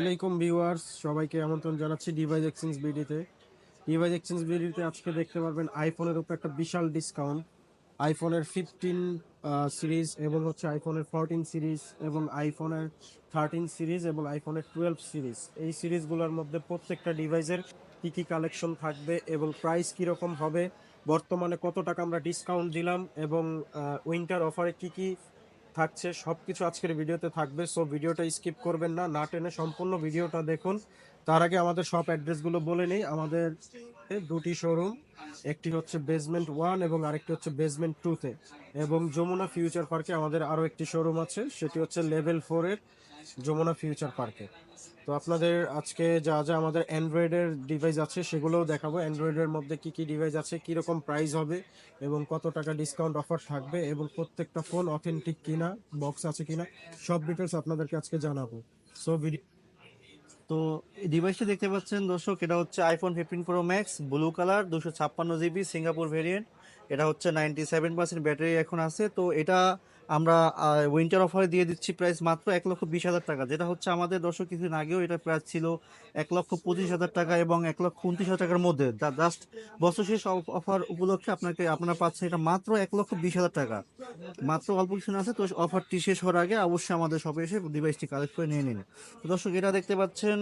আলাইকুম ভিউয়ার্স, সবাইকে আমন্ত্রণ জানাচ্ছি ডিভাইস এক্সচেঞ্জ বিডিতে ডিভাইস এক্সচেঞ্জ বিডিতে আজকে দেখতে পারবেন আইফোনের উপর একটা বিশাল ডিসকাউন্ট আইফোনের ফিফটিন সিরিজ এবং হচ্ছে আইফোনের ফোরটিন সিরিজ এবং আইফোনের থার্টিন সিরিজ এবং আইফোনের টুয়েলভ সিরিজ এই সিরিজগুলোর মধ্যে প্রত্যেকটা ডিভাইসের কি কি কালেকশন থাকবে এবং প্রাইস কীরকম হবে, বর্তমানে কত টাকা আমরা ডিসকাউন্ট দিলাম এবং উইন্টার অফারে কি কি থাকছে সব কিছু আজকের ভিডিওতে থাকবে সো ভিডিওটা স্কিপ করবেন না না টেনে সম্পূর্ণ ভিডিওটা দেখুন। তার আগে আমাদের সব অ্যাড্রেসগুলো বলে নেই, আমাদের দুটি শোরুম একটি হচ্ছে বেসমেন্ট ওয়ান এবং আরেকটি হচ্ছে বেসমেন্ট টুতে এবং যমুনা ফিউচার পার্কে আমাদের আরও একটি শোরুম আছে, সেটি হচ্ছে লেভেল ফোরের যমুনা ফিউচার পার্কে। তো আপনাদের আজকে যা যা আমাদের অ্যান্ড্রয়েডের ডিভাইস আছে, সেগুলোও দেখাবো। অ্যান্ড্রয়েডের মধ্যে কি কি ডিভাইস আছে, কীরকম প্রাইস হবে এবং কত টাকা ডিসকাউন্ট অফার থাকবে এবং প্রত্যেকটা ফোন অথেন্টিক কিনা বক্স আছে কিনা, সব ডিটেলস আপনাদেরকে আজকে জানাব। সো ভিডিও তো ডিভাইসটি দেখতে পাচ্ছেন দর্শক, এটা হচ্ছে iPhone fifteen pro max blue colour দুশো ছাপ্পান্ন জিবি সিঙ্গাপুর ভেরিয়েন্ট এটা হচ্ছে নাইনটি সেভেন পার্সেন্ট ব্যাটারি এখন আছে। তো এটা আমরা উইন্টার অফারে দিয়ে দিচ্ছি প্রাইস মাত্র এক লক্ষ বিশ হাজার টাকা, যেটা হচ্ছে আমাদের দর্শক কিছুদিন আগেও এটা প্রাইস ছিল এক লক্ষ পঁচিশ হাজার টাকা এবং এক লক্ষ উনত্রিশ হাজার টাকার মধ্যে। জাস্ট বছর শেষ অফার উপলক্ষে আপনাকে, আপনারা পাচ্ছেন এটা মাত্র এক লক্ষ বিশ হাজার টাকা। মাত্র অল্প কিছু আছে, তো অফারটি শেষ হওয়ার আগে অবশ্যই আমাদের শপে এসে ডিভাইসটি কালেক্ট করে নিয়ে নিন। তো দর্শক, এটা দেখতে পাচ্ছেন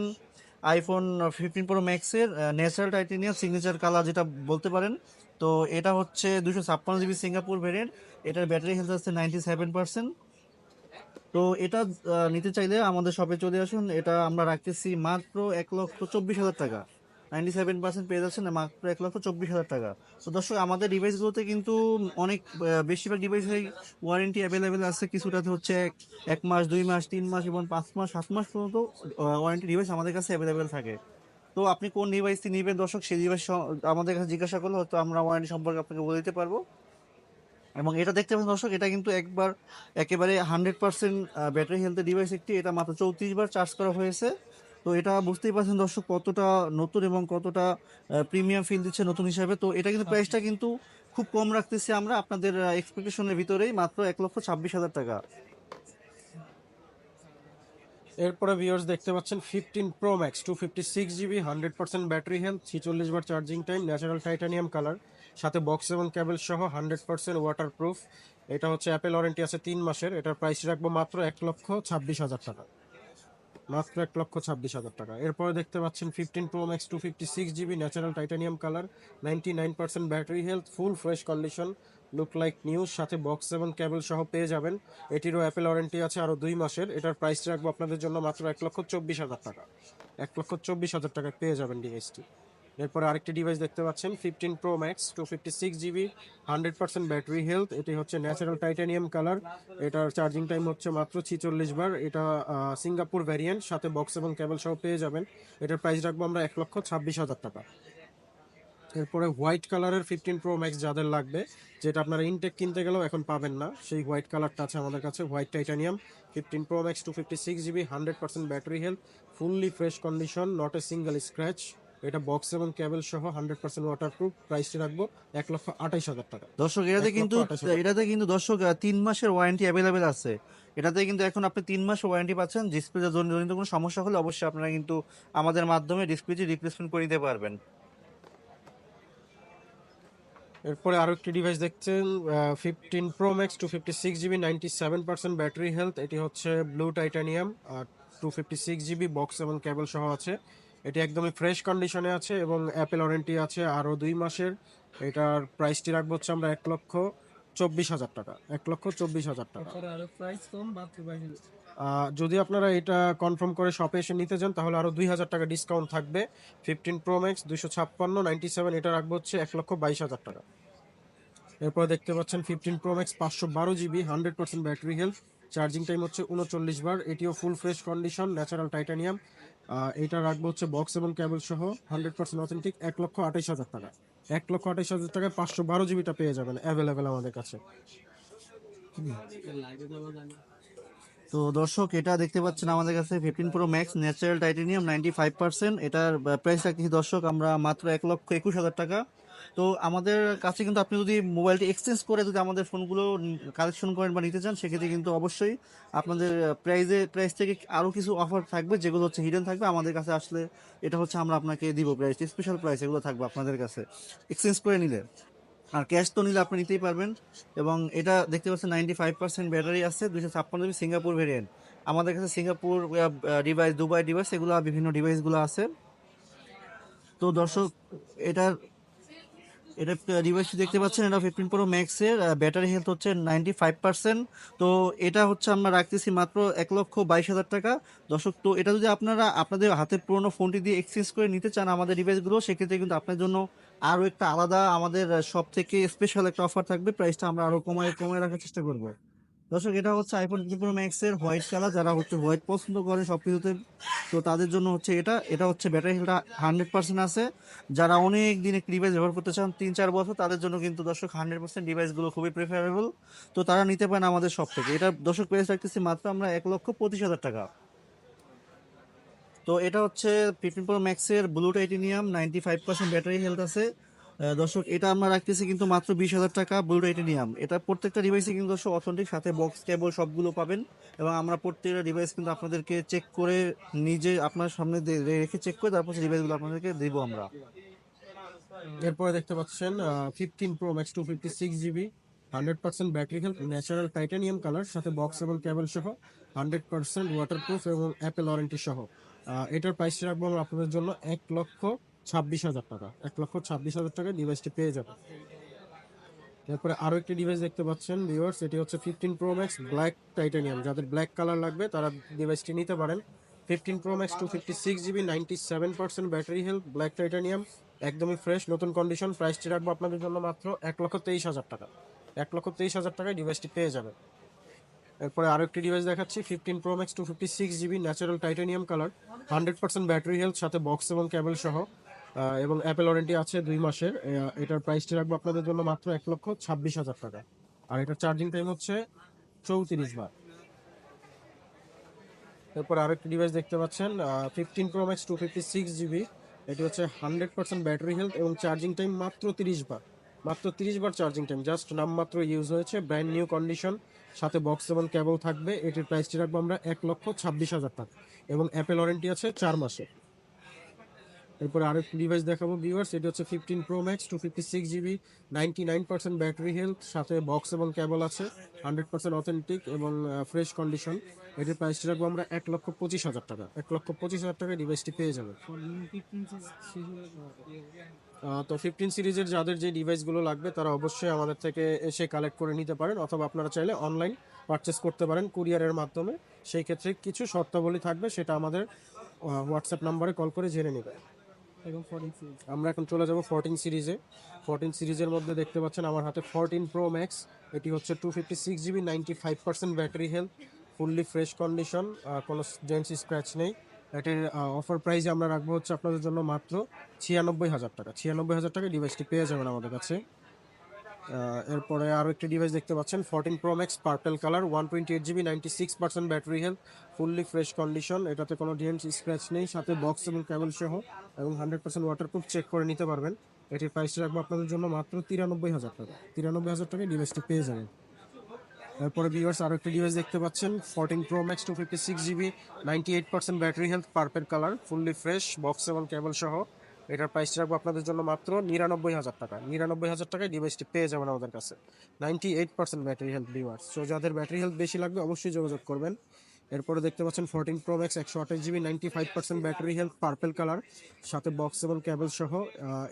আইফোন ফিফটিন প্রো ম্যাক্সের ন্যাচারাল টাইটেনিয়াম সিগনেচার কালার যেটা বলতে পারেন তো এটা হচ্ছে দুশো ছাপ্পান্ন জিবি সিঙ্গাপুর ভেরিয়েন্ট। এটার ব্যাটারি হেলথ আছে নাইনটি সেভেন পার্সেন্ট। তো এটা নিতে চাইলে আমাদের শপে চলে আসুন। এটা আমরা রাখতেছি মাত্র এক লক্ষ চব্বিশ হাজার টাকা। নাইনটি সেভেন পার্সেন্ট পেয়ে যাচ্ছেন মাত্র এক লক্ষ চব্বিশ হাজার টাকা। তো দর্শক, আমাদের ডিভাইসগুলোতে কিন্তু অনেক বেশিরভাগ ডিভাইসেই ওয়ারেন্টি অ্যাভেলেবেল আছে। কিছুটাতে হচ্ছে এক- এক মাস, দুই মাস, তিন মাস এবং পাঁচ মাস, সাত মাস পর্যন্ত ওয়ারেন্টি ডিভাইস আমাদের কাছে অ্যাভেলেবেল থাকে। তো আপনি কোন ডিভাইসটি নেবেন দর্শক সেই ডিভাইস আমাদের কাছে জিজ্ঞাসা করলে হয়তো আমরা ওয়ারেন্টি সম্পর্কে আপনাকে বলে দিতে পারব। এবং এটা দেখতে পাচ্ছেন দর্শক এটা কিন্তু একবার একেবারে হান্ড্রেড পার্সেন্ট ব্যাটারি হেলথের ডিভাইস একটি এটা মাত্র চৌত্রিশ বার চার্জ করা হয়েছে। তো এটা বুঝতেই পারছেন দর্শক কতটা নতুন এবং কতটা প্রিমিয়াম ফিল দিচ্ছে নতুন হিসাবে। তো এটা কিন্তু প্রাইসটা কিন্তু খুব কম রাখতেছি আমরা আপনাদের এক্সপেকটেশনের ভিতরেই মাত্র এক লক্ষ ছাব্বিশ হাজার টাকা। এরপরে ভিউয়ার্স দেখতে পাচ্ছেন fifteen pro max two fifty six GB hundred percent battery health ছিচল্লিশ বার charging time natural titanium colour সাথে বক্স এবং ক্যাবেল সহ হান্ড্রেড পার্সেন্ট ওয়াটার প্রুফ এটা হচ্ছে অ্যাপেল ওয়ারেন্টি আছে তিন মাসের। এটার প্রাইস রাখব মাত্র এক লক্ষ ছাব্বিশ হাজার টাকা। মাত্র এক লক্ষ ছাব্বিশ হাজার টাকা। এরপরে দেখতে পাচ্ছেন fifteen pro max two fifty six GB natural titanium colour ninety nine percent battery health full fresh condition look like news সাথে বক্স এবং কেবল সহ পেয়ে যাবেন। এটিরও অ্যাপেল ওয়ারেন্টি আছে আরও দুই মাসের। এটার প্রাইস রাখব আপনাদের জন্য মাত্র এক লক্ষ চব্বিশ হাজার টাকা। এক লক্ষ চব্বিশ হাজার টাকা পেয়ে যাবেন ডিভাইসটি এরপরে আরেকটি ডিভাইস দেখতে পাচ্ছেন fifteen pro max two fifty six GB hundred percent battery health এটি হচ্ছে ন্যাচারাল টাইটানিয়াম কালার এটার চার্জিং টাইম হচ্ছে মাত্র ছিচল্লিশ বার। এটা সিঙ্গাপুর ভ্যারিয়েন্ট সাথে বক্স এবং কেবল সহ পেয়ে যাবেন। এটার প্রাইস রাখব আমরা এক লক্ষ ছাব্বিশ হাজার টাকা। এরপরে হোয়াইট কালারের ফিফটিন প্রো ম্যাক্স যাদের লাগবে যেটা আপনারা ইনটেক কিনতে গেলেও এখন পাবেন না সেই হোয়াইট কালারটা আছে আমাদের কাছে white titanium fifteen pro max two fifty six GB hundred percent battery health fully fresh condition not a single scratch এটা বক্স এবং কেবল সহ হান্ড্রেড পার্সেন্ট ওয়াটার প্রুফ প্রাইসটি রাখব এক লক্ষ আঠাইশ হাজার টাকা। দর্শক এটাতে কিন্তু। এটাতে কিন্তু দর্শক তিন মাসের ওয়ারেন্টি অ্যাভেলেবেল আছে। এটাতে কিন্তু এখন আপনি তিন মাস ওয়ারেন্টি পাচ্ছেন ডিসপ্লে জনিত কোনো সমস্যা হলে অবশ্যই আপনারা কিন্তু আমাদের মাধ্যমে ডিসপ্লেটি রিপ্লেসমেন্ট করে দিতে পারবেন। এরপরে আরও একটি ডিভাইস দেখছেন fifteen pro max two fifty six GB ninety seven percent battery health এটি হচ্ছে ব্লু টাইটানিয়াম আর two fifty six GB box এবং কেবল সহ আছে। এটি একদমই ফ্রেশ কন্ডিশনে আছে এবং অ্যাপেল ওয়ারেন্টি আছে আরও দুই মাসের। এটার প্রাইসটি রাখব হচ্ছে আমরা এক লক্ষ চব্বিশ হাজার টাকা। এক লক্ষ চব্বিশ হাজার টাকা। যদি আপনারা এটা কনফার্ম করে শপে এসে নিতে যান তাহলে আরও দুই হাজার টাকা ডিসকাউন্ট থাকবে। ফিফটিন প্রো ম্যাক্স দুশো ছাপ্পান্ন নাইনটি সেভেন এটা রাখব হচ্ছে এক লক্ষ বাইশ হাজার টাকা। এরপর দেখতে পাচ্ছেন ফিফটিন প্রো ম্যাক্স পাঁচশো বারো GB hundred percent battery health charging time হচ্ছে উনচল্লিশ বার, এটিও full fresh condition natural titanium এটা রাখব হচ্ছে বক্স এবং কেবল সহ হান্ড্রেড পার্সেন্ট অথেন্টিক এক লক্ষ আঠাইশ হাজার টাকা। এক লক্ষ আঠাইশ হাজার টাকায় পাঁচশো বারো জিবিটা পেয়ে যাবেন অ্যাভেলেবেল আমাদের কাছে। তো দর্শক, এটা দেখতে পাচ্ছেন আমাদের কাছে fifteen pro max natural titanium ninety five percent এটার প্রাইস রাখছি দর্শক, আমরা মাত্র এক লক্ষ একুশ হাজার টাকা। তো আমাদের কাছে কিন্তু আপনি যদি মোবাইলটি এক্সচেঞ্জ করে যদি আমাদের ফোনগুলো কালেকশন করেন বা নিতে চান, সেক্ষেত্রে কিন্তু অবশ্যই আপনাদের প্রাইজে প্রাইস থেকে আরও কিছু অফার থাকবে, যেগুলো হচ্ছে হিডেন থাকবে। আমাদের কাছে আসলে এটা হচ্ছে আমরা আপনাকে দিব প্রাইস স্পেশাল প্রাইস এগুলো থাকবে আপনাদের কাছে। এক্সচেঞ্জ করে নিলে। আর ক্যাশ তো নিলে আপনি নিতেই পারবেন। এবং এটা দেখতে পাচ্ছেন নাইনটি ফাইভ পার্সেন্ট ব্যাটারি আছে দুশো ছাপ্পান্ন জিবি সিঙ্গাপুর ভেরিয়েন্ট আমাদের কাছে সিঙ্গাপুর ডিভাইস দুবাই ডিভাইস এগুলো বিভিন্ন ডিভাইসগুলো আছে। তো দর্শক, এটার এটা ডিভাইসটি দেখতে পাচ্ছেন, এটা ফিফটিন প্রো ম্যাক্সের ব্যাটারি হেলথ হচ্ছে নাইনটি ফাইভ পার্সেন্ট তো এটা হচ্ছে আমরা রাখতেছি মাত্র এক লক্ষ বাইশ হাজার টাকা। দর্শক, তো এটা যদি আপনারা আপনাদের হাতে পুরোনো ফোনটি দিয়ে এক্সচেঞ্জ করে নিতে চান আমাদের ডিভাইসগুলো সেক্ষেত্রে কিন্তু আপনার জন্য আরও একটা আলাদা আমাদের সব থেকে স্পেশাল একটা অফার থাকবে। প্রাইসটা আমরা আরও কমায় কমায় রাখার চেষ্টা করব। দর্শক, এটা হচ্ছে আইফোন ফিফটিন প্রো ম্যাক্সের হোয়াইট কালার যারা হচ্ছে হোয়াইট পছন্দ করে সব কিছুতে তো তাদের জন্য হচ্ছে এটা এটা হচ্ছে ব্যাটারি হেলটা হান্ড্রেড পার্সেন্ট আছে। যারা অনেক দিন ডিভাইস ব্যবহার করতে চান, তিন চার বছর, তাদের জন্য কিন্তু দর্শক হান্ড্রেড পার্সেন্ট ডিভাইসগুলো খুবই প্রেফারেবল তো তারা নিতে পারেন আমাদের সব থেকে। এটা দর্শক প্রাইস রাখতেছি মাত্র আমরা এক লক্ষ পঁচিশ হাজার টাকা। তো এটা হচ্ছে ফিফটিন প্রো ম্যাক্সের blue titanium ninety five percent battery health আছে। দর্শক, এটা আমরা রাখতেছি কিন্তু মাত্র বিশ হাজার টাকা ব্লু টাইটেনিয়াম এটা প্রত্যেকটা ডিভাইসে কিন্তু দর্শক অথেন্টিক সাথে বক্স কেবল সবগুলো পাবেন। এবং আমরা প্রত্যেকটা ডিভাইস কিন্তু আপনাদেরকে চেক করে নিজে আপনার সামনে রেখে চেক করে তারপর ডিভাইসগুলো আপনাদেরকে দিব আমরা। এরপরে দেখতে পাচ্ছেন fifteen pro max two fifty six GB hundred percent battery health natural titanium colour সাথে বক্স এবং কেবল সহ হান্ড্রেড পার্সেন্ট ওয়াটারপ্রুফ এবং অ্যাপেল ওয়ারেন্টি সহ। এটার প্রাইস রাখব আমরা আপনাদের জন্য এক লক্ষ ছাব্বিশ হাজার টাকা। এক লক্ষ ছাব্বিশ হাজার টাকায় ডিভাইসটি পেয়ে যাবে এরপরে আরও একটি ডিভাইস দেখতে পাচ্ছেন ভিউয়ার্স এটি হচ্ছে fifteen pro max black titanium যাদের ব্ল্যাক কালার লাগবে, তারা ডিভাইসটি নিতে পারেন। Fifteen pro max two fifty six GB ninety seven percent battery health black titanium একদমই ফ্রেশ নতুন কন্ডিশন প্রাইসটি রাখব আপনাদের জন্য মাত্র এক লক্ষ তেইশ হাজার টাকা। এক লক্ষ তেইশ হাজার টাকায় ডিভাইসটি পেয়ে যাবে এরপরে আরও একটি ডিভাইস দেখাচ্ছি fifteen pro max two fifty six GB natural titanium colour hundred percent battery health সাথে বক্স এবং কেবল সহ। এবং অ্যাপেল ওয়ারেন্টি আছে দুই মাসের। এটার প্রাইসটি রাখব আপনাদের জন্য মাত্র এক লক্ষ ছাব্বিশ হাজার টাকা। আর এটার চার্জিং টাইম হচ্ছে চৌত্রিশ বার। এরপর আরেকটি ডিভাইস দেখতে পাচ্ছেন fifteen pro max two fifty six GB এটি হচ্ছে হান্ড্রেড পার্সেন্ট ব্যাটারি হেলথ এবং চার্জিং টাইম মাত্র তিরিশ বার। মাত্র তিরিশ বার চার্জিং টাইম জাস্ট নামমাত্র ইউজ হয়েছে ব্র্যান্ড নিউ কন্ডিশন সাথে বক্স এবং কেবল থাকবে। এটির প্রাইসটি রাখব আমরা এক লক্ষ ছাব্বিশ হাজার টাকা। এবং অ্যাপেল ওয়ারেন্টি আছে চার মাসে এরপরে আরেকটি ডিভাইস দেখাবো ভিউয়ার্স এটি হচ্ছে fifteen pro max two fifty six GB ninety nine percent battery health সাথে বক্স এবং কেবল আছে হান্ড্রেড পার্সেন্ট অথেন্টিক এবং ফ্রেশ কন্ডিশন এটির প্রাইসটি রাখব আমরা এক লক্ষ পঁচিশ হাজার টাকা। এক লক্ষ পঁচিশ হাজার টাকায় ডিভাইসটি পেয়ে যাবে তো ফিফটিন সিরিজের যাদের যে ডিভাইসগুলো লাগবে, তারা অবশ্যই আমাদের থেকে এসে কালেক্ট করে নিতে পারেন, অথবা আপনারা চাইলে অনলাইন পারচেস করতে পারেন কুরিয়ারের মাধ্যমে। সেই ক্ষেত্রে কিছু শর্তাবলী থাকবে, সেটা আমাদের হোয়াটসঅ্যাপ নাম্বারে কল করে জেনে নেবে এবং সিরিজ আমরা এখন চলে যাব ফোরটিন সিরিজে ফোরটিন সিরিজের মধ্যে দেখতে পাচ্ছেন আমার হাতে ফোরটিন প্রো ম্যাক্স এটি হচ্ছে two fifty six GB ninety five percent battery health fully fresh condition কোনো জেন্টস স্ক্র্যাচ নেই। এটির অফার প্রাইস আমরা রাখব হচ্ছে আপনাদের জন্য মাত্র ছিয়ানব্বই হাজার টাকা। ছিয়ানব্বই হাজার টাকা ডিভাইসটি পেয়ে যাবেন আমাদের কাছে। এরপরে আরও একটি ডিভাইস দেখতে পাচ্ছেন fourteen pro max purple colour one twenty eight GB ninety six percent battery health fully fresh condition এটাতে কোনো ডিএমস স্ক্র্যাচ নেই, সাথে বক্স এবং কেবল সহ, এবং হান্ড্রেড পার্সেন্ট ওয়াটারপ্রুফ চেক করে নিতে পারবেন। এটির প্রাইসটি রাখব আপনাদের জন্য মাত্র তিরানব্বই হাজার টাকা। তিরানব্বই হাজার টাকায় ডিভাইসটি পেয়ে যাবেন। এরপরে ভিউয়ার্স আরও একটি ডিভাইস দেখতে পাচ্ছেন fourteen pro max two fifty six GB ninety eight percent battery health purple colour fully fresh box এবং কেবল সহ। এটার প্রাইস রাখব আপনাদের জন্য মাত্র নিরানব্বই হাজার টাকা। নিরানব্বই হাজার টাকায় ডিভাইসটি পেয়ে যাবেন আমাদের কাছে। Ninety eight percent battery health viewers so যাদের ব্যাটারি হেলথ বেশি লাগবে, অবশ্যই যোগাযোগ করবেন। এরপরে দেখতে পাচ্ছেন ফোরটিন প্রো ম্যাক্স একশো আঠাশ GB ninety five percent battery health purple colour সাথে বক্স এবং কেবল সহ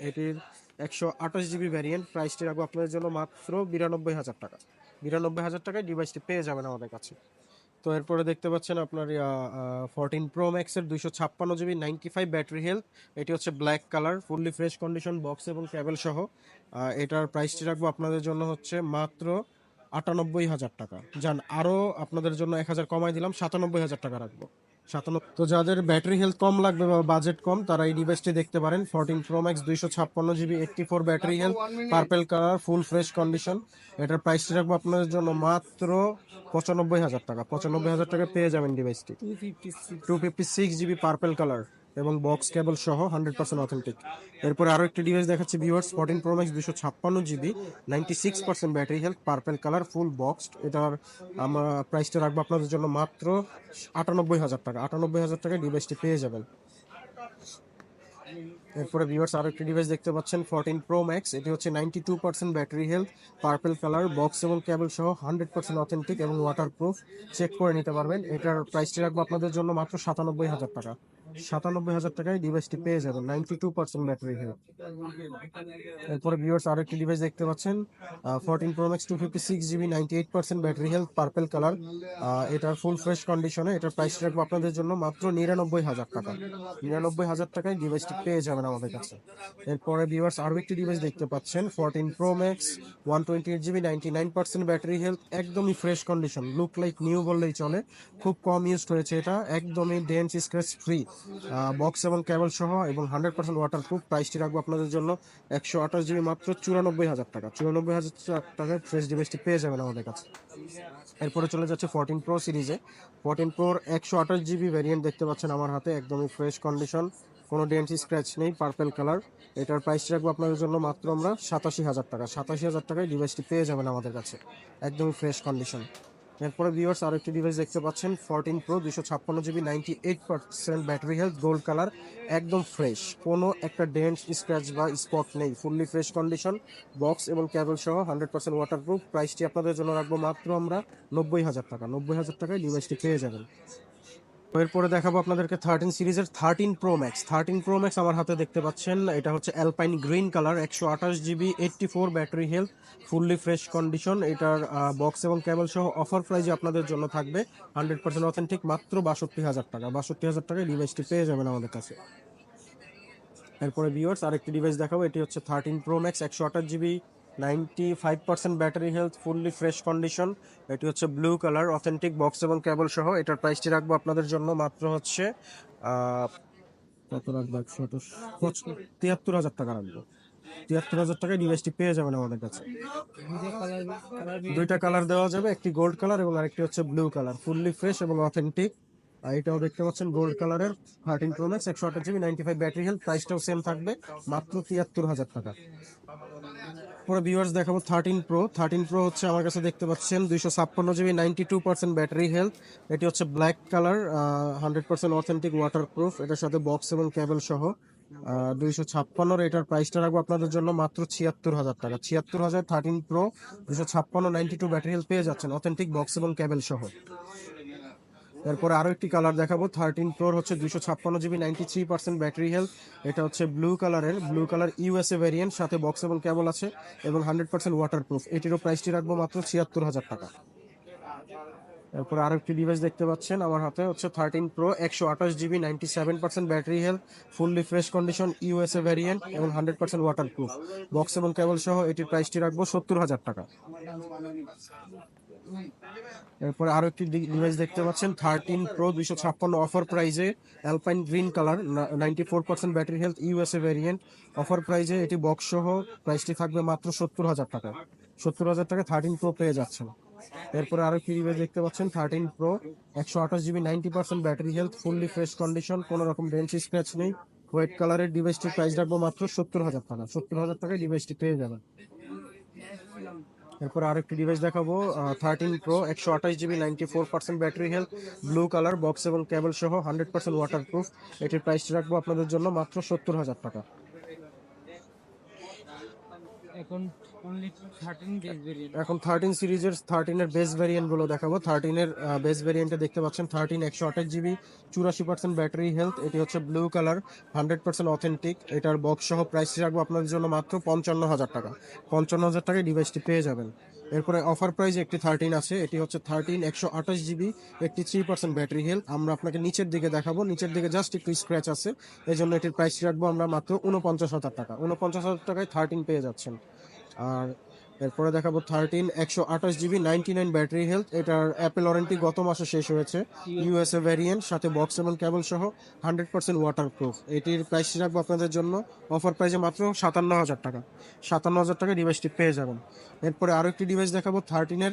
এটির একশো আঠাশ জিবি ভ্যারিয়েন্ট প্রাইসটি রাখব আপনাদের জন্য মাত্র বিরানব্বই হাজার টাকা। বিরানব্বই হাজার টাকায় ডিভাইসটি পেয়ে যাবেন আমাদের কাছে। তো এরপরে দেখতে পাচ্ছেন আপনার ফোরটিন প্রো ম্যাক্সের দুইশো ছাপ্পান্ন GB ninety five battery health এটি হচ্ছে black colour fully fresh condition box এবং ক্যাবেল সহ। এটার প্রাইসটি রাখব আপনাদের জন্য হচ্ছে মাত্র আটানব্বই হাজার টাকা। যান আরও আপনাদের জন্য এক হাজার কমাই দিলাম, সাতানব্বই হাজার টাকা রাখব। সাতানব্বই তো যাদের ব্যাটারি হেলথ কম লাগবে বা বাজেট কম তারা এই ডিভাইসটি দেখতে পারেন। ফোরটিন প্রো ম্যাক্স দুইশো ছাপ্পান্ন GB eighty four battery health purple colour full fresh condition. এটার প্রাইসটি রাখব আপনাদের জন্য মাত্র পঁচানব্বই হাজার টাকা। পঁচানব্বই হাজার টাকা পেয়ে যাবেন ডিভাইসটি। Two fifty six two fifty six GB purple colour. এবং বক্স কেবল সহ হান্ড্রেড পার্সেন্ট অথেন্টিক এরপরে আরও একটি ডিভাইস দেখাচ্ছি ভিউয়ার্স ফোরটিন প্রো ম্যাক্স দুশো ছাপ্পান্ন GB ninety six percent battery health purple colour full boxed এটার আমরা প্রাইসটা রাখব আপনাদের জন্য মাত্র আটানব্বই হাজার টাকা। আটানব্বই হাজার টাকায় ডিভাইসটি পেয়ে যাবেন। এরপরে ভিউয়ার্স আরও একটি ডিভাইস দেখতে পাচ্ছেন ফোরটিন প্রো ম্যাক্স এটি হচ্ছে ninety two percent battery health purple colour box এবং কেবল সহ হান্ড্রেড পার্সেন্ট অথেন্টিক এবং ওয়াটার প্রুফ চেক করে নিতে পারবেন। এটার প্রাইসটি রাখব আপনাদের জন্য মাত্র সাতানব্বই হাজার টাকা। সাতানব্বই হাজার টাকায় ডিভাইসটি পেয়ে যাবেন ninety two percent battery health এরপরে ভিউয়ার্স আরও একটি ডিভাইস দেখতে পাচ্ছেন fourteen pro max two fifty six GB ninety eight percent battery health purple colour এটার ফুল ফ্রেশ কন্ডিশনে এটার প্রাইস রাখব আপনাদের জন্য মাত্র নিরানব্বই হাজার টাকা। নিরানব্বই হাজার টাকায় ডিভাইসটি পেয়ে যাবেন আমাদের কাছে। এরপরে ভিউয়ার্স আরও একটি ডিভাইস দেখতে পাচ্ছেন fourteen pro max one twenty eight GB ninety nine percent battery health একদমই fresh condition look like new বললেই চলে। খুব কম ইউজ হয়েছে এটা, একদমই ডেন্স স্ক্র্যাচ ফ্রি বক্স এবং কেবল সহ এবং হান্ড্রেড পার্সেন্ট ওয়াটার প্রুফ প্রাইসটি রাখব আপনাদের জন্য একশো আঠাশ জিবি মাত্র চুরানব্বই হাজার টাকা। চুরানব্বই হাজার টাকায় ফ্রেশ ডিভাইসটি পেয়ে যাবেন আমাদের কাছে। এরপরে চলে যাচ্ছে ফোরটিন প্রো সিরিজে ফোরটিন প্রোর একশো আঠাশ জিবি ভ্যারিয়েন্ট দেখতে পাচ্ছেন আমার হাতে, একদমই ফ্রেশ কন্ডিশন কোনো ডেন্ট স্ক্র্যাচ নেই পার্পেল কালার এটার প্রাইস রাখব আপনাদের জন্য মাত্র আমরা সাতাশি হাজার টাকা। সাতাশি হাজার টাকায় ডিভাইসটি পেয়ে যাবেন আমাদের কাছে, একদমই ফ্রেশ কন্ডিশন এরপরে ভিউয়ার্স আর একটি ডিভাইস দেখতে পাচ্ছেন ফোরটিন প্রো দুশো ছাপ্পান্ন GB ninety eight percent battery health gold colour একদম ফ্রেশ কোনো একটা ডেন্ট স্ক্র্যাচ বা স্পট নেই ফুললি ফ্রেশ কন্ডিশন বক্স এবং ক্যাবল সহ হান্ড্রেড পার্সেন্ট ওয়াটার প্রুফ প্রাইসটি আপনাদের জন্য রাখব মাত্র আমরা নব্বই হাজার টাকা। নব্বই হাজার টাকায় ডিভাইসটি পেয়ে যাবেন। এরপরে দেখাবো আপনাদেরকে থার্টিন সিরিজের thirteen pro max thirteen pro max আমার হাতে দেখতে পাচ্ছেন, এটা হচ্ছে অ্যালপাইন গ্রিন কালার একশো আঠাশ GB eighty four battery health fully fresh condition এটার বক্স এবং কেবল সহ অফার প্রাইজে আপনাদের জন্য থাকবে হান্ড্রেড পার্সেন্ট অথেন্টিক মাত্র বাষট্টি হাজার টাকা। বাষট্টি হাজার টাকায় ডিভাইসটি পেয়ে যাবেন আমাদের কাছে। এরপরে ভিউয়ার্স আরেকটি ডিভাইস দেখাবো, এটি হচ্ছে থার্টিন প্রো ম্যাক্স একশো আঠাশ GB ninety five percent battery health, fully fresh condition. এটি হচ্ছে ব্লু কালার, অথেন্টিক বক্স এবং কেবল সহ। এটার প্রাইসটি রাখব আপনাদের জন্য মাত্র হচ্ছে তিয়াত্তর হাজার টাকা রাখব। তিয়াত্তর হাজার টাকায় ডিভাইসটি পেয়ে যাবেন আমাদের কাছে। দুইটা কালার দেওয়া যাবে, একটি গোল্ড কালার এবং আরেকটি হচ্ছে ব্লু কালার। ফুললি ফ্রেশ এবং অথেন্টিক। আর এটাও দেখতে পাচ্ছেন গোল্ড কালারের, থার্টিন প্রো ম্যাক্স, একশো আঠাশ GB, ninety five battery health, প্রাইসটাও সেম থাকবে, মাত্র তিয়াত্তর হাজার টাকা। পরে ভিউয়ার্স দেখাবো থার্টিন প্রো থার্টিন প্রো হচ্ছে আমার কাছে দেখতে পাচ্ছেন দুইশো ছাপ্পান্ন GB ninety two percent battery health এটি হচ্ছে black colour hundred percent authentic waterproof এটার সাথে বক্স এবং কেবল সহ। দুইশো ছাপ্পান্নর এটার প্রাইসটা রাখব আপনাদের জন্য মাত্র ছিয়াত্তর হাজার টাকা। ছিয়াত্তর হাজার থার্টিন প্রো দুশো ছাপ্পান্ন নাইনটি টু ব্যাটারি হেলথ পেয়ে যাচ্ছেন। অথেন্টিক বক্স এবং কেবল সহ। এরপরে আরও একটি কালার দেখাবো। থার্টিন প্রোর হচ্ছে দুশো ছাপ্পান্ন GB ninety three percent battery health এটা হচ্ছে ব্লু কালারের ব্লু কালার ইউএসএ ভ্যারিয়েন্ট সাথে বক্স এবং কেবল আছে, এবং হান্ড্রেড পার্সেন্ট ওয়াটার প্রুফ এটিরও প্রাইসটি রাখব মাত্র ছিয়াত্তর হাজার টাকা। এরপরে আরও একটি ডিভাইস দেখতে পাচ্ছেন, আমার হাতে হচ্ছে থার্টিন প্রো একশো আঠাশ GB ninety seven percent battery health fully fresh condition USA variant এবং hundred percent water proof box এবং কেবল সহ এটির প্রাইসটি রাখব সত্তর হাজার টাকা। এরপরে আরও একটি ডিভাইস দেখতে পাচ্ছেন থার্টিন প্রো দুইশো ছাপ্পান্ন অফার প্রাইজে alpine green colour ninety four percent battery health USA variant offer প্রাইজে এটি বক্স সহ প্রাইসটি থাকবে মাত্র সত্তর হাজার টাকা। সত্তর হাজার টাকা থার্টিন প্রো পেয়ে যাচ্ছেন। এরপরে আরও একটি ডিভাইস দেখতে পাচ্ছেন থার্টিন প্রো একশো আঠাশ GB ninety percent battery health fully fresh condition কোনো রকম ডেন্স স্ক্র্যাচ নেই। হোয়াইট কালারের ডিভাইসটির প্রাইস রাখব মাত্র সত্তর হাজার টাকা। সত্তর হাজার টাকায় ডিভাইসটি পেয়ে যাবেন। এরপর আরেকটি ডিভাইস দেখাবো থার্টিন প্রো একশো আঠাশ GB ninety four percent battery health blue colour box এবং কেবল সহ হান্ড্রেড পার্সেন্ট ওয়াটার প্রুফ এটির প্রাইস রাখব আপনাদের জন্য মাত্র সত্তর হাজার টাকা। এখন এখন থার্টিন সিরিজের থার্টিনের বেস ভ্যারিয়েন্টগুলো দেখাবো। থার্টিনের বেস ভ্যারিয়েন্টে দেখতে পাচ্ছেন থার্টিন একশো আঠাশ জিবি চুরাশি পার্সেন্ট ব্যাটারি হেলথ এটি হচ্ছে blue colour hundred percent authentic এটার বক্স সহ প্রাইস রাখব আপনাদের জন্য মাত্র পঞ্চান্ন হাজার টাকা। পঞ্চান্ন হাজার টাকায় ডিভাইসটি পেয়ে যাবেন। এরপরে অফার প্রাইস একটি থার্টিন আছে, এটি হচ্ছে থার্টিন একশো আঠাশ জিবি একটি থ্রি পার্সেন্ট ব্যাটারি হেলথ আমরা আপনাকে নিচের দিকে দেখাবো, নিচের দিকে জাস্ট একটু স্ক্র্যাচ আছে। এই জন্য এটির প্রাইস রাখব আমরা মাত্র উনপঞ্চাশ হাজার টাকা। উনপঞ্চাশ হাজার টাকায় থার্টিন পেয়ে যাচ্ছেন। আর এরপরে দেখাবো থার্টিন একশো আঠাশ GB ninety nine battery health এটার অ্যাপেল ওয়ারেন্টি গত মাসে শেষ হয়েছে। ইউএসএ ভ্যারিয়েন্ট সাথে বক্স এবং কেবল সহ হান্ড্রেড পার্সেন্ট ওয়াটার প্রুফ এটির প্রাইস রাখব আপনাদের জন্য। অফার প্রাইসে মাত্র সাতান্ন হাজার টাকা। সাতান্ন হাজার টাকা ডিভাইসটি পেয়ে যাবেন। এরপরে আরও একটি ডিভাইস দেখাবো থার্টিনের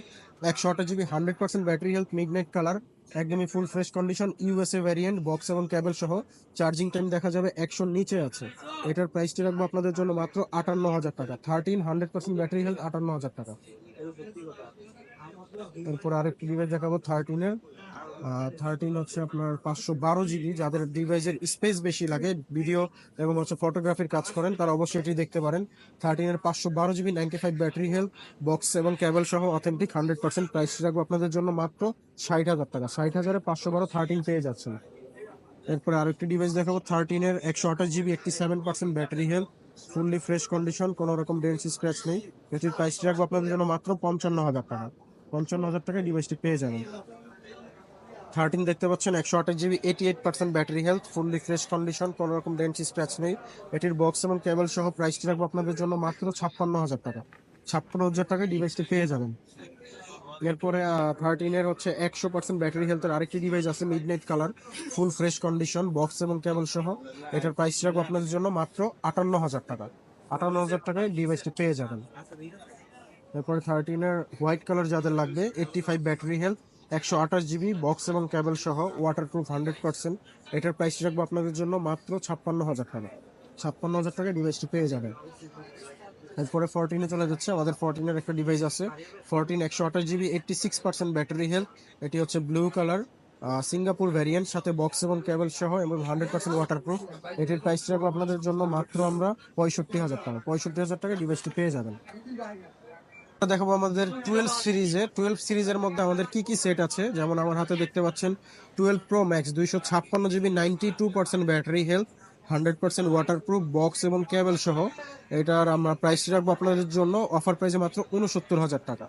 একশো আঠাশ GB hundred percent battery health midnight colour একদমই full fresh condition USA variant box এবং ক্যাবেল সহ চার্জিং টাইম দেখা যাবে একশোর নিচে আছে। এটার প্রাইসটি রাখব আপনাদের জন্য মাত্র আটান্ন হাজার টাকা। Thirteen hundred percent battery health আটান্ন হাজার টাকা। এরপর আরেকটি ডিভাইস দেখাবো থার্টিনের থার্টিন হচ্ছে আপনার পাঁচশো বারো জিবি, যাদের ডিভাইসের স্পেস বেশি লাগে ভিডিও এবং হচ্ছে ফটোগ্রাফির কাজ করেন, তারা অবশ্যই এটি দেখতে পারেন। থার্টিনের পাঁচশো বারো GB ninety five battery health box এবং ক্যাবেল সহ অথেন্টিক হান্ড্রেড পার্সেন্ট প্রাইস রাখব আপনাদের জন্য মাত্র ষাট হাজার টাকা। ষাট হাজারে পাঁচশো বারো থার্টিন পেয়ে যাচ্ছেন। এরপরে আরেকটি ডিভাইস দেখাবো থার্টিনের একশো আঠাশ জিবি, একটি seven percent battery health fully fresh condition কোনো রকম ডেন্স স্ক্র্যাচ নেই। এটির প্রাইস রাখব আপনাদের জন্য মাত্র পঞ্চান্ন হাজার টাকা। পঞ্চান্ন হাজার টাকায় ডিভাইসটি পেয়ে যাবেন। থার্টিন দেখতে পাচ্ছেন, একশো আঠাশ GB eighty eight percent battery health fully fresh condition কোনো রকম ডেন্স স্ক্র্যাচ নেই। এটির বক্স এবং কেবল সহ প্রাইসটি রাখব আপনাদের জন্য মাত্র ছাপ্পান্ন হাজার টাকা। ছাপ্পান্ন হাজার টাকায় ডিভাইসটি পেয়ে যাবেন। এরপরে থার্টিনের হচ্ছে একশো পার্সেন্ট ব্যাটারি হেলথের আরেকটি ডিভাইস আছে midnight colour full fresh condition box এবং কেবল সহ। এটার প্রাইস রাখব আপনাদের জন্য মাত্র আটান্ন হাজার টাকা। আটান্ন হাজার টাকায় ডিভাইসটি পেয়ে যাবেন। এরপরে থার্টিনের হোয়াইট কালার যাদের লাগবে এইটটি ফাইভ ব্যাটারি হেলথ একশো আঠাশ জিবি বক্স এবং কেবল সহ ওয়াটার প্রুফ হান্ড্রেড পার্সেন্ট এটার প্রাইস রাখব আপনাদের জন্য মাত্র ছাপ্পান্ন হাজার টাকা। ছাপ্পান্ন হাজার টাকায় ডিভাইসটি পেয়ে যাবেন। এরপরে ফোরটিনে চলে যাচ্ছে। আমাদের ফোরটিনের একটা ডিভাইস আছে। ফোরটিন একশো আঠাশ GB eighty six percent battery health এটি হচ্ছে ব্লু কালার সিঙ্গাপুর ভ্যারিয়েন্ট সাথে বক্স এবং কেবল সহ এবং হান্ড্রেড পার্সেন্ট ওয়াটার প্রুফ এটির প্রাইস রাখব আপনাদের জন্য মাত্র আমরা পঁয়ষট্টি হাজার টাকা। পঁয়ষট্টি হাজার টাকা ডিভাইসটি পেয়ে যাবেন। দেখাবো আমাদের টুয়েলভ সিরিজে টুয়েলভ সিরিজের মধ্যে আমাদের কি কি সেট আছে? যেমন আমার হাতে দেখতে পাচ্ছেন টুয়েলভ প্রো ম্যাক্স দুইশো ছাপ্পান্ন GB ninety two percent battery health hundred percent waterproof box এবং কেবল সহ। এটার আমরা প্রাইস রাখব আপনাদের জন্য অফার প্রাইসে মাত্র উনসত্তর হাজার টাকা।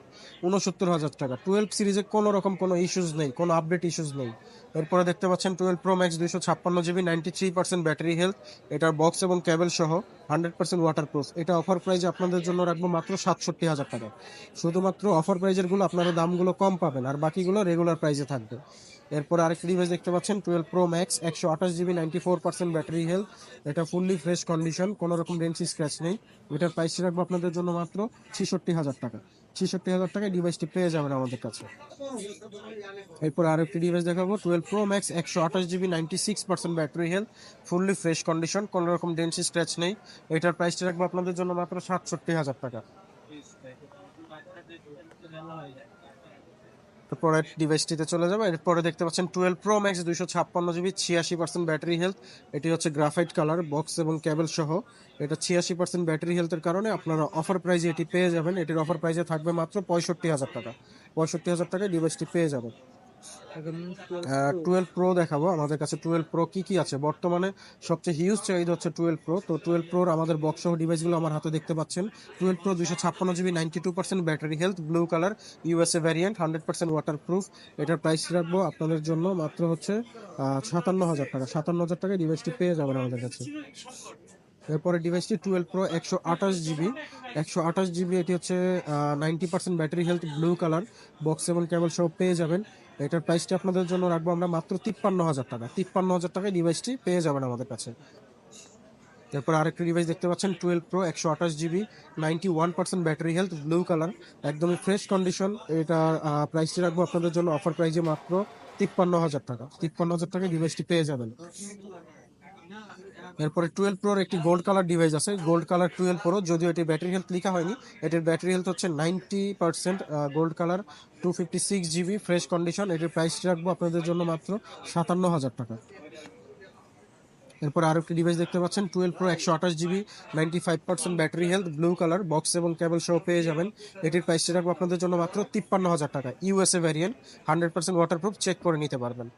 উনসত্তর হাজার টাকা। টুয়েলভ সিরিজে কোনো রকম কোনো ইস্যুস নেই, কোনো আপডেট ইস্যুস নেই। এরপরে দেখতে পাচ্ছেন টুয়েলভ প্রো ম্যাক্স দুইশো ছাপ্পান্ন GB ninety three percent battery health এটার বক্স এবং কেবল সহ হান্ড্রেড পার্সেন্ট ওয়াটার প্রুফ এটা অফার প্রাইসে আপনাদের জন্য রাখব মাত্র সাতষট্টি হাজার টাকা। শুধুমাত্র অফার প্রাইজেরগুলো আপনারা দামগুলো কম পাবেন, আর বাকিগুলো রেগুলার প্রাইসে থাকবে। এরপর আরেকটি ডিভাইস দেখতে পাচ্ছেন টুয়েলভ প্রো ম্যাক্স একশো আঠাশ GB ninety four percent battery health এটা ফুললি ফ্রেশ কন্ডিশন কোনো রকম ডেন্সি স্ক্র্যাচ নেই। এটার প্রাইস রাখব আপনাদের জন্য মাত্র ছেষট্টি হাজার টাকা। ছেষট্টি হাজার টাকায় ডিভাইসটি পেয়ে যাবেন আমাদের কাছে। এরপর আরেকটি ডিভাইস দেখাবো টুয়েলভ প্রো ম্যাক্স একশো আঠাশ GB ninety six percent battery health fully fresh condition কোনো রকম ডেন্সি স্ক্র্যাচ নেই। এটার প্রাইসটি রাখব আপনাদের জন্য মাত্র সাতষট্টি হাজার টাকা। তারপরে ডিভাইসটিতে চলে যাবে। এরপরে দেখতে পাচ্ছেন টুয়েলভ প্রো ম্যাক্স দুইশো ছাপ্পান্ন জিবি ছিয়াশি পার্সেন্ট ব্যাটারি হেলথ এটি হচ্ছে গ্রাফাইট কালার বক্স এবং ক্যাবেল সহ। এটা ছিয়াশি পার্সেন্ট ব্যাটারি হেলথের কারণে আপনারা অফার প্রাইজে এটি পেয়ে যাবেন। এটির অফার প্রাইজে থাকবে মাত্র পঁয়ষট্টি হাজার টাকা। পঁয়ষট্টি হাজার টাকায় ডিভাইসটি পেয়ে যাবেন। টুয়েলভ প্রো দেখাবো। আমাদের কাছে টুয়েলভ প্রো কি কি আছে? বর্তমানে সবচেয়ে হিউজ চাহিদা হচ্ছে টুয়েলভ প্রো তো টুয়েলভ প্রোর আমাদের বক্স সহ ডিভাইসগুলো আমার হাতে দেখতে পাচ্ছেন। টুয়েলভ প্রো দুইশো ছাপ্পান্ন GB ninety two percent battery health blue colour USA variant hundred percent waterproof এটার প্রাইস রাখব আপনাদের জন্য মাত্র হচ্ছে সাতান্ন হাজার টাকা। সাতান্ন হাজার টাকায় ডিভাইসটি পেয়ে যাবেন আমাদের কাছে। এরপরে ডিভাইসটি টুয়েলভ প্রো একশো আঠাশ জিবি একশো আঠাশ জিবি এটি হচ্ছে ninety percent battery health blue colour box এবং কেবল সব পেয়ে যাবেন। এটার প্রাইসটি আপনাদের জন্য রাখব আমরা মাত্র তিপ্পান্ন হাজার টাকা। তিপ্পান্ন হাজার টাকায় ডিভাইসটি পেয়ে যাবেন আমাদের কাছে। তারপর আরেকটি ডিভাইস দেখতে পাচ্ছেন টুয়েলভ প্রো একশো আঠাশ GB ninety one percent battery health blue colour একদমই ফ্রেশ কন্ডিশন এটা প্রাইসটি রাখব আপনাদের জন্য অফার প্রাইসে মাত্র তিপ্পান্ন হাজার টাকা। তিপ্পান্ন হাজার টাকায় ডিভাইসটি পেয়ে যাবেন। এরপরে টুয়েলভ প্রোর একটি গোল্ড কালার ডিভাইস আছে। গোল্ড কালার টুয়েলভ প্রো যদিও এটি ব্যাটারি হেলথ লেখা হয়নি, এটির ব্যাটারি হেলথ হচ্ছে ninety percent gold colour two fifty six GB fresh condition এটির প্রাইস রাখব আপনাদের জন্য মাত্র সাতান্ন হাজার টাকা। এরপর আরও একটি ডিভাইস দেখতে পাচ্ছেন টুয়েলভ প্রো একশো আঠাশ GB ninety five percent battery health blue colour box এবং কেবল সহ পেয়ে যাবেন। এটির প্রাইসটি রাখব আপনাদের জন্য মাত্র তিপ্পান্ন হাজার টাকা। USA variant hundred percent waterproof check করে নিতে পারবেন।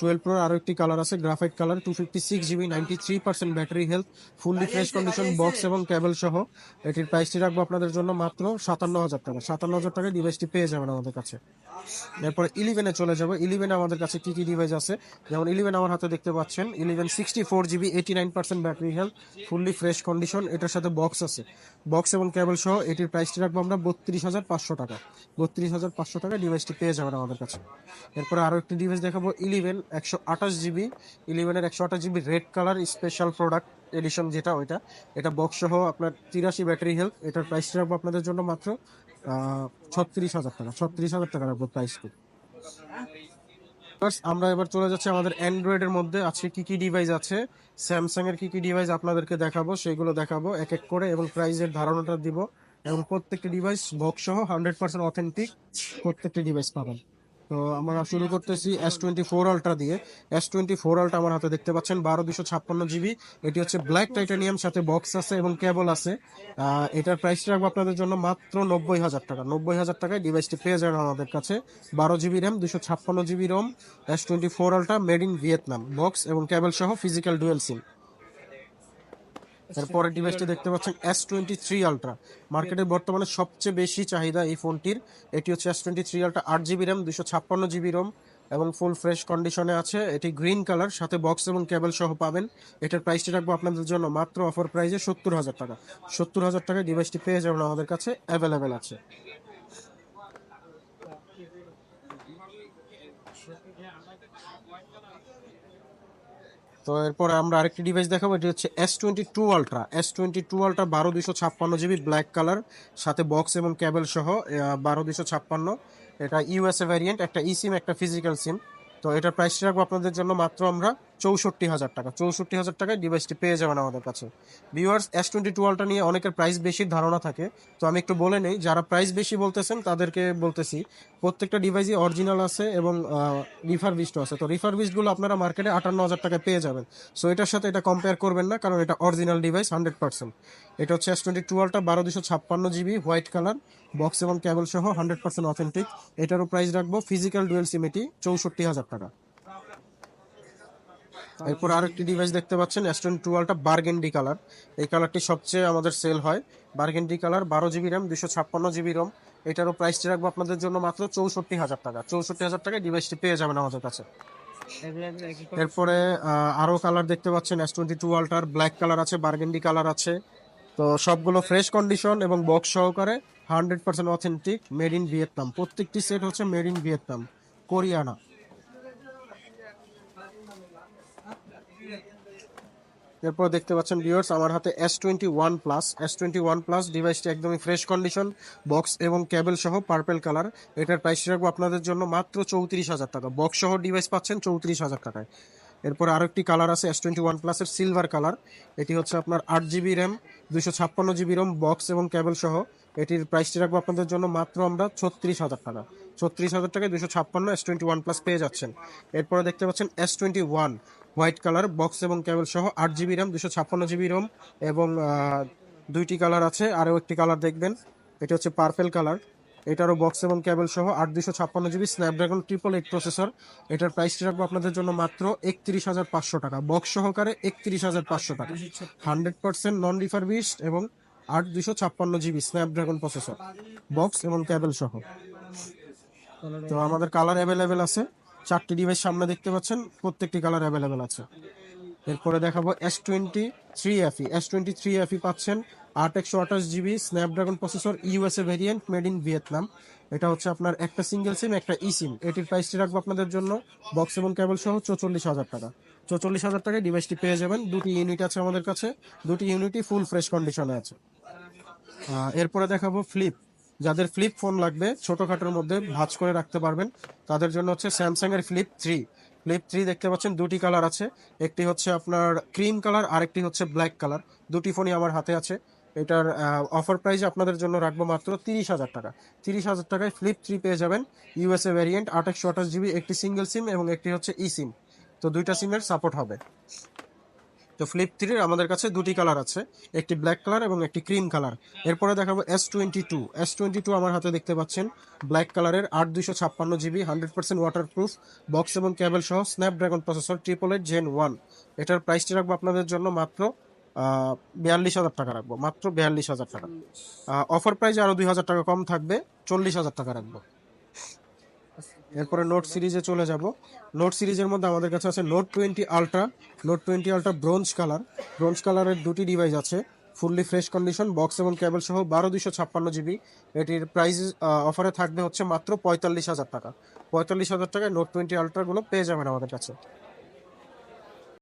টুয়েলভ প্রোর আরও একটি কালার আছে graphite colour two fifty six GB ninety three percent battery health fully fresh condition box এবং কেবল সহ। এটির প্রাইসটি রাখব আপনাদের জন্য মাত্র সাতান্ন হাজার টাকা। সাতান্ন হাজার টাকায় ডিভাইসটি পেয়ে যাবেন আমাদের কাছে। এরপরে ইলেভেনে চলে যাব। ইলেভেনে আমাদের কাছে কি কি ডিভাইস আছে? যেমন ইলেভেন আমার হাতে দেখতে পাচ্ছেন eleven sixty four GB eighty nine percent battery health fully fresh condition এটার সাথে বক্স আছে। বক্স এবং কেবল সহ এটির প্রাইসটি রাখব আমরা বত্রিশ হাজার পাঁচশো টাকা। বত্রিশ হাজার পাঁচশো টাকা ডিভাইসটি পেয়ে যাবেন আমাদের কাছে। এরপরে আরও একটি ডিভাইস দেখাবো ইলেভেন একশো আঠাশ জিবি ইলেভেনের একশো আঠাশ GB red colour special product edition যেটা ওইটা। এটা বক্স সহ আপনার তিরাশি ব্যাটারি হেলথ এটার প্রাইস রাখব আপনাদের জন্য মাত্র ছত্রিশ হাজার টাকা। ছত্রিশ হাজার টাকা রাখব প্রাইসটি আমরা এবার চলে যাচ্ছি আমাদের অ্যান্ড্রয়েডের মধ্যে। আজকে কি কি ডিভাইস আছে? স্যামসাং এর কি কি ডিভাইস আপনাদেরকে দেখাবো, সেগুলো দেখাবো, এক এক করে এবং প্রাইজের ধারণাটা দিব। এবং প্রত্যেকটি ডিভাইস বক্স সহ হান্ড্রেড পার্সেন্ট অথেন্টিক প্রত্যেকটি ডিভাইস পাবেন। তো আমরা শুরু করতেছি এস টোয়েন্টি ফোর আলট্রা দিয়ে। এস টোয়েন্টি ফোর আলট্রা আমার হাতে দেখতে পাচ্ছেন, বারো দুশো ছাপ্পান্ন জিবি এটি হচ্ছে ব্ল্যাক টাইটানিয়াম সাথে বক্স আছে এবং কেবল আছে। এটার প্রাইস রাখব আপনাদের জন্য মাত্র নব্বই হাজার টাকা। নব্বই হাজার টাকায় ডিভাইসটি পেয়ে যাবেন আমাদের কাছে। বারো জিবি র্যাম দুশো ছাপ্পান্ন GB ROM S twenty four ultra made in Vietnam box এবং কেবল সহ ফিজিক্যাল ডুয়েল সিম এরপরের ডিভাইসটি দেখতে পাচ্ছেন এস টোয়েন্টি থ্রি আলট্রা মার্কেটে বর্তমানে সবচেয়ে বেশি চাহিদা এই ফোনটির। এটি হচ্ছে এস টোয়েন্টি থ্রি আলট্রা আট জিবি র্যাম দুশো ছাপ্পান্ন জিবি রোম এবং ফুল ফ্রেশ কন্ডিশনে আছে। এটি গ্রিন কালার সাথে বক্স এবং কেবল সহ পাবেন। এটার প্রাইসটি রাখব আপনাদের জন্য মাত্র অফার প্রাইসে সত্তর হাজার টাকা। সত্তর হাজার টাকায় ডিভাইসটি পেয়ে যাবেন আমাদের কাছে অ্যাভেলেবেল আছে। তো এরপরে আমরা আরেকটি ডিভাইস দেখাবো, এটি হচ্ছে S twenty two ultra S twenty two ultra বারো দুশো ছাপ্পান্ন জিবি ব্ল্যাক কালার সাথে বক্স এবং ক্যাবেল সহ বারো দুশো ছাপ্পান্ন। এটা ইউএসএ ভ্যারিয়েন্ট একটা ই সিম একটা ফিজিক্যাল সিম তো এটার প্রাইসটি রাখব আপনাদের জন্য মাত্র আমরা চৌষট্টি হাজার টাকা। চৌষট্টি হাজার টাকায় ডিভাইসটি পেয়ে যাবেন আমাদের কাছে। ভিউয়ার্স এস টোয়েন্টি টু নিয়ে অনেকের প্রাইস বেশি ধারণা থাকে। তো আমি একটু বলে নেই, যারা প্রাইস বেশি বলতেছেন, তাদেরকে বলতেছি, প্রত্যেকটা ডিভাইসই অরিজিনাল আছে এবং রিফারবিস্টও আছে। তো রিফারবিস্টগুলো আপনারা মার্কেটে আটান্ন হাজার টাকায় পেয়ে যাবেন। সো এটার সাথে এটা কম্পেয়ার করবেন না, কারণ এটা অরিজিনাল ডিভাইস হান্ড্রেড পার্সেন্ট এটা হচ্ছে এস টোয়েন্টি টুয়েলভটা বারো দুশো ছাপ্পান্ন জিবি হোয়াইট কালার বক্স এবং ক্যাবল সহ হান্ড্রেড পার্সেন্ট অথেন্টিক এটারও প্রাইস রাখব ফিজিক্যাল ডুয়েল সিমেটি চৌষট্টি হাজার টাকা। এরপর আরেকটি ডিভাইস দেখতে পাচ্ছেন টোয়েন্টি টুয়েলভটা বার্গেন্ডি কালার এই কালারটি সবচেয়ে আমাদের সেল হয়। বার্গেন্ডি কালার বারো জিবি র্যাম দুশো ছাপ্পান্ন জিবি রম এটারও প্রাইসটি রাখব আপনাদের জন্য মাত্র চৌষট্টি হাজার টাকা। চৌষট্টি হাজার টাকায় ডিভাইসটি পেয়ে যাবেন আমাদের কাছে। এরপরে আহ, আরও কালার দেখতে পাচ্ছেন S twenty two ultra black colour আছে বার্গেন্ডি কালার আছে। তো সবগুলো ফ্রেশ কন্ডিশন এবং বক্স সহকারে hundred percent authentic made in Vietnam প্রত্যেকটি সেট হচ্ছে মেড ইন ভিয়েতনাম কোরিয়ানা এরপর দেখতে পাচ্ছেন ভিউয়ার্স আমার হাতে S twenty one plus S twenty one plus ডিভাইসটি একদমই ফ্রেশ কন্ডিশন বক্স এবং কেবল সহ পার্পেল কালার এটার প্রাইস রাখব আপনাদের জন্য মাত্র চৌত্রিশ হাজার টাকা। বক্স সহ ডিভাইস পাচ্ছেন চৌত্রিশ হাজার টাকায়। এরপর আরেকটি কালার আছে এস টোয়েন্টি ওয়ান প্লাসের সিলভার কালার এটি হচ্ছে আপনার আট জিবি র্যাম দুশো ছাপ্পান্ন জিবি রম বক্স এবং কেবল সহ। এটির প্রাইসটি রাখব আপনাদের জন্য মাত্র আমরা ছত্রিশ হাজার টাকা। ছত্রিশ হাজার টাকায় দুশো ছাপ্পান্ন এস টোয়েন্টি ওয়ান প্লাস পেয়ে যাচ্ছেন। এরপরে দেখতে পাচ্ছেন S twenty one white colour, box এবং কেবল সহ আট জিবি র্যাম, দুশো ছাপ্পান্ন জিবি রোম এবং দুইটি কালার আছে, আরও একটি কালার দেখবেন। এটা হচ্ছে পার্পেল কালার। এটারও বক্স এবং কেবল সহ আট, দুশো ছাপ্পান্ন GB Snapdragon triple eight processor এটার প্রাইসটি রাখব আপনাদের জন্য? মাত্র একত্রিশ হাজার পাঁচশো টাকা। বক্স সহকারে একত্রিশ হাজার পাঁচশো টাকা। হান্ড্রেড পার্সেন্ট নন রিফারবিস্ট এবং আট, দুশো ছাপ্পান্ন জিবি স্ন্যাপড্রাগন প্রসেসর বক্স এবং কেবল সহ। তো আমাদের কালার অ্যাভেলেবেল আছে। চারটি ডিভাইস সামনে দেখতে পাচ্ছেন, প্রত্যেকটি কালার অ্যাভেলেবেল আছে। এরপরে দেখাবো S twenty three FE S twenty three FE পাচ্ছেন, আট একশো আঠাশ GB Snapdragon processor USA variant made in Vietnam এটা হচ্ছে আপনার একটা সিঙ্গেল সিম একটা ই সিম এটির প্রাইসটি রাখব আপনাদের জন্য বক্স এবং কেবল সহ চৌচল্লিশ হাজার টাকা। চৌচল্লিশ হাজার টাকায় ডিভাইসটি পেয়ে যাবেন। দুটি ইউনিট আছে আমাদের কাছে, দুটি ইউনিটই ফুল ফ্রেশ কন্ডিশনে আছে। এরপরে দেখাবো ফ্লিপ যাদের ফ্লিপ ফোন লাগবে, ছোটখাটোর মধ্যে ভাঁজ করে রাখতে পারবেন। তাদের জন্য হচ্ছে স্যামসাং এর ফ্লিপ থ্রি ফ্লিপ থ্রি দেখতে পাচ্ছেন দুটি কালার আছে। একটি হচ্ছে আপনার ক্রিম কালার আরেকটি হচ্ছে ব্ল্যাক কালার দুটি ফোনই আমার হাতে আছে। এটার অফার প্রাইস আপনাদের জন্য রাখব মাত্র তিরিশ হাজার টাকা। তিরিশ হাজার টাকায় ফ্লিপ থ্রি পেয়ে যাবেন ইউএসএ ভ্যারিয়েন্ট একশো আঠাশ জিবি একটি সিঙ্গেল সিম এবং একটি হচ্ছে ই সিম তো দুইটা সিমের সাপোর্ট হবে। তো ফ্লিপ থ্রির আমাদের কাছে দুটি কালার আছে একটি ব্ল্যাক কালার এবং একটি ক্রিম কালার এরপরে দেখাবো S twenty two S twenty two আমার হাতে দেখতে পাচ্ছেন ব্ল্যাক কালারের আট দুইশো ছাপ্পান্ন GB hundred percent waterproof box এবং কেবল সহ Snapdragon processor triple eight gen one এটার প্রাইসটি রাখব আপনাদের জন্য মাত্র বিয়াল্লিশ হাজার টাকা রাখব মাত্র বিয়াল্লিশ হাজার টাকা। অফার প্রাইস আরও দুই হাজার টাকা কম থাকবে চল্লিশ হাজার টাকা রাখব। এরপরে নোট সিরিজে চলে যাব। নোট সিরিজের মধ্যে আমাদের কাছে আছে note twenty ultra note twenty ultra bronze colour bronze কালারের দুটি ডিভাইস আছে। ফুললি ফ্রেশ কন্ডিশন বক্স এবং কেবল সহ বারো দুশো ছাপ্পান্ন জিবি এটির প্রাইস অফারে থাকবে হচ্ছে মাত্র পঁয়তাল্লিশ হাজার টাকা। পঁয়তাল্লিশ হাজার টাকায় নোট টোয়েন্টি আলট্রাগুলো পেয়ে যাবেন আমাদের কাছে।